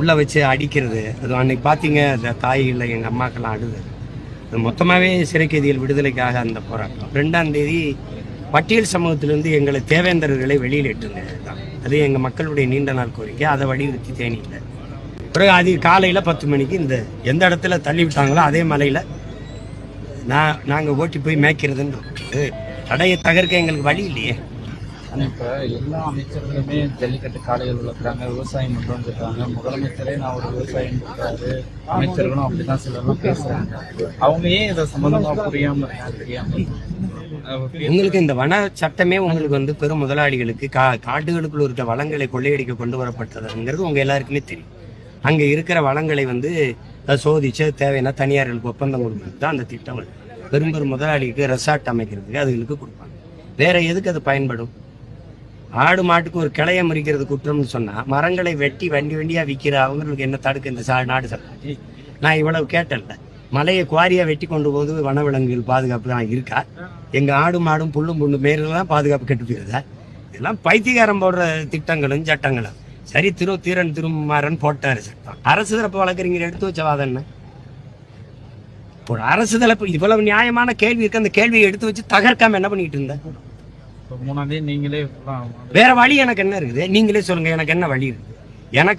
உள்ளே வச்சு அடிக்கிறது. அது அன்னைக்கு பார்த்தீங்க அந்த தாய்களை எங்கள் அம்மாக்கெல்லாம் அழுது. அது மொத்தமாகவே சிறைக்கைதிகள் விடுதலைக்காக அந்த போராட்டம். ரெண்டாம் தேதி பட்டியல் சமூகத்திலிருந்து எங்களை தேவேந்தர்களை வெளியில் தான் அது எங்கள் மக்களுடைய நீண்ட நாள் கோரிக்கை. அதை வலியுறுத்தி தேனியில். பிறகு அது காலையில் பத்து மணிக்கு இந்த எந்த இடத்துல தள்ளி விட்டாங்களோ அதே மலையில் நான் நாங்கள் ஓட்டி போய் மேய்க்கிறதுன்னு தடையை தகர்க்க எங்களுக்கு வழி இல்லையே. இப்போ எல்லா அமைச்சர்களுமே ஜல்லிக்கட்டு காளைகள் வளர்க்குறாங்க விவசாயம் பண்ணுறோம்னு சொல்றாங்க. முதலமைச்சரே நான் ஒரு விவசாயம் பண்ணுறாரு அமைச்சர்களும் அப்படிதான் சிலர்லாம் பேசுகிறாங்க அவங்க ஏன் இதை சம்மந்தமாக புரியாமல் தெரியாமல் உங்களுக்கு இந்த வன சட்டமே உங்களுக்கு வந்து பெரும் முதலாளிகளுக்கு கா காட்டுகளுக்குள்ள இருக்க வளங்களை கொள்ளையடிக்க கொண்டு வரப்பட்டதுங்கிறது உங்க எல்லாருக்குமே தெரியும். அங்க இருக்கிற வளங்களை வந்து சோதிச்சு தேவைன்னா தனியார்களுக்கு ஒப்பந்தம் கொடுக்கறது தான் அந்த திட்டம். பெரும் பெரும் முதலாளிக்கு ரெசார்ட் அமைக்கிறதுக்கு அதுகளுக்கு கொடுப்பாங்க. வேற எதுக்கு அது பயன்படும்? ஆடு மாட்டுக்கு ஒரு கிளைய முறிக்கிறது குற்றம்னு சொன்னா மரங்களை வெட்டி வண்டி வண்டியா விற்கிற அவங்களுக்கு என்ன தடுக்க இந்த சா- நாடு சட்டம் நான் இவ்வளவு கேட்டல மலையை குவாரியா வெட்டி கொண்டு போது வனவிலங்குகள் பாதுகாப்பு தான் இருக்கா? எங்க ஆடு மாடும் புல்லும் புண்ணு மேலாம் பாதுகாப்பு கெட்டு போயிருதா? இதெல்லாம் பைத்தியகாரம் போடுற திட்டங்களும் சட்டங்களும். சரி திரு தீரன் திருமாறன் போட்டாரு சட்டம். அரசு தரப்பு வழக்கறிஞர் எடுத்து வச்ச வாதம் என்ன? ஒரு அரசு தரப்பு இவ்வளவு நியாயமான கேள்வி இருக்கு அந்த கேள்வியை எடுத்து வச்சு தகர்க்காம என்ன பண்ணிட்டு இருந்தேன் மூணாவது நீங்களே வேற வழி எனக்கு என்ன இருக்குது? நீங்களே சொல்லுங்க எனக்கு என்ன வழி இருக்குது? எனக்கு